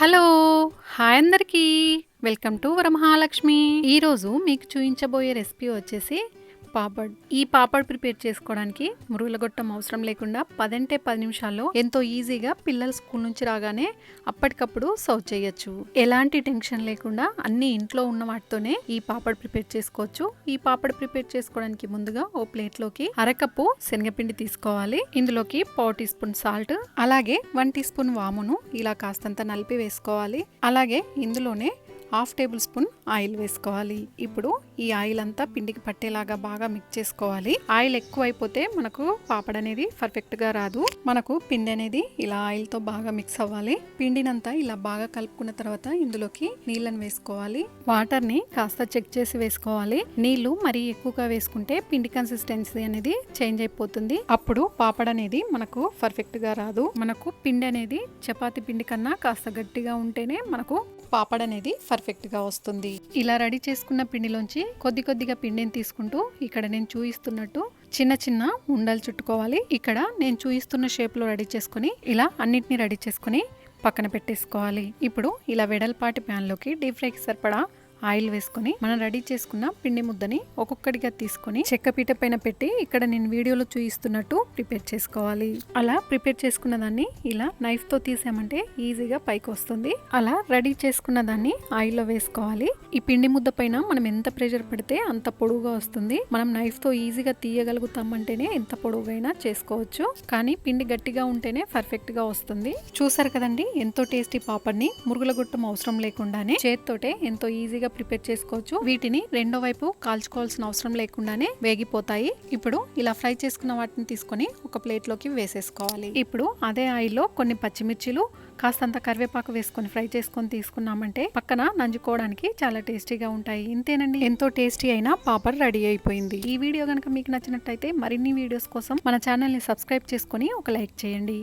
Hello hi అందరికీ. Welcome to Varamahalakshmi. ఈరోజు మీకు చూపించబోయే రెసిపీ వచ్చేసి పాపడ్. ఈ పాపడ్ ప్రిపేర్ చేసుకోవడానికి మురుగులగొట్టం అవసరం లేకుండా పదంటే పది నిమిషాల్లో ఎంతో ఈజీగా పిల్లలు స్కూల్ నుంచి రాగానే అప్పటికప్పుడు సర్వ్ చేయొచ్చు. ఎలాంటి టెన్షన్ లేకుండా అన్ని ఇంట్లో ఉన్న వాటితోనే ఈ పాపడ్ ప్రిపేర్ చేసుకోవచ్చు. ఈ పాపడ్ ప్రిపేర్ చేసుకోవడానికి ముందుగా ఓ ప్లేట్లోకి అరకప్పు శనగపిండి తీసుకోవాలి. ఇందులోకి పావు టీ స్పూన్ సాల్ట్ అలాగే వన్ టీ స్పూన్ వామును ఇలా కాస్తంత నలిపి వేసుకోవాలి. అలాగే ఇందులోనే హాఫ్ టేబుల్ స్పూన్ ఆయిల్ వేసుకోవాలి. ఇప్పుడు ఈ ఆయిల్ అంతా పిండికి పట్టేలాగా బాగా మిక్స్ చేసుకోవాలి. ఆయిల్ ఎక్కువ అయిపోతే మనకు పాపడ్ అనేది పర్ఫెక్ట్గా రాదు. మనకు పిండి అనేది ఇలా ఆయిల్తో బాగా మిక్స్ అవ్వాలి. పిండినంతా ఇలా బాగా కలుపుకున్న తర్వాత ఇందులోకి నీళ్ళని వేసుకోవాలి. వాటర్ని కాస్త చెక్ చేసి వేసుకోవాలి. నీళ్ళు మరీ ఎక్కువగా వేసుకుంటే పిండి కన్సిస్టెన్సీ అనేది చేంజ్ అయిపోతుంది. అప్పుడు పాపడ్ అనేది మనకు పర్ఫెక్ట్గా రాదు. మనకు పిండి అనేది చపాతి పిండి కన్నా కాస్త గట్టిగా ఉంటేనే మనకు పాపడ్ అనేది పర్ఫెక్ట్గా వస్తుంది. ఇలా రెడీ చేసుకున్న పిండిలోంచి కొద్ది కొద్దిగా పిండిని తీసుకుంటూ ఇక్కడ నేను చూపిస్తున్నట్టు చిన్న చిన్న ఉండలు చుట్టుకోవాలి. ఇక్కడ నేను చూపిస్తున్న షేప్లో రెడీ చేసుకుని ఇలా అన్నిటిని రెడీ చేసుకుని పక్కన పెట్టేసుకోవాలి. ఇప్పుడు ఇలా వెడల్పాటి ప్యాన్లోకి డీప్ ఫ్రైకి సరిపడా ఆయిల్ వేసుకొని మనం రెడీ చేసుకున్న పిండి ముద్దని ఒక్కొక్కటిగా తీసుకొని చెక్క పీట పైన పెట్టి ఇక్కడ నేను వీడియోలో చూపిస్తున్నట్టు ప్రిపేర్ చేసుకోవాలి. అలా ప్రిపేర్ చేసుకున్న దాన్ని ఇలా నైఫ్తో తీసామంటే ఈజీగా పైకి వస్తుంది. అలా రెడీ చేసుకున్న దాన్ని ఆయిల్లో వేసుకోవాలి. ఈ పిండి ముద్ద పైన మనం ఎంత ప్రెషర్ పెడితే అంత పొడుగుగా వస్తుంది. మనం నైఫ్తో ఈజీగా తీయగలుగుతామంటేనే ఎంత పొడుగైనా చేసుకోవచ్చు. కానీ పిండి గట్టిగా ఉంటేనే పర్ఫెక్ట్గా వస్తుంది. చూసారు కదండి ఎంతో టేస్టీ పాపడ్ని. మురుగుల గుట్టం అవసరం లేకుండానే చేత్తోటే ఎంతో ఈజీగా ప్రిపేర్ చేసుకోవచ్చు. వీటిని రెండో వైపు కాల్చుకోవాల్సిన అవసరం లేకుండానే వేగిపోతాయి. ఇప్పుడు ఇలా ఫ్రై చేసుకున్న వాటిని తీసుకొని ఒక ప్లేట్లోకి వేసేసుకోవాలి. ఇప్పుడు అదే ఆయిల్లో కొన్ని పచ్చిమిర్చిలు కాస్తంత కరివేపాకు వేసుకొని ఫ్రై చేసుకొని తీసుకున్నామంటే పక్కన నంజుకోవడానికి చాలా టేస్టీగా ఉంటాయి. ఇంతేనండి. ఎంతో టేస్టీ అయిన పాపర్ రెడీ అయిపోయింది. ఈ వీడియో కనుక మీకు నచ్చినట్టయితే మరిన్ని వీడియోస్ కోసం మన ఛానల్ని సబ్స్క్రైబ్ చేసుకొని ఒక లైక్ చేయండి.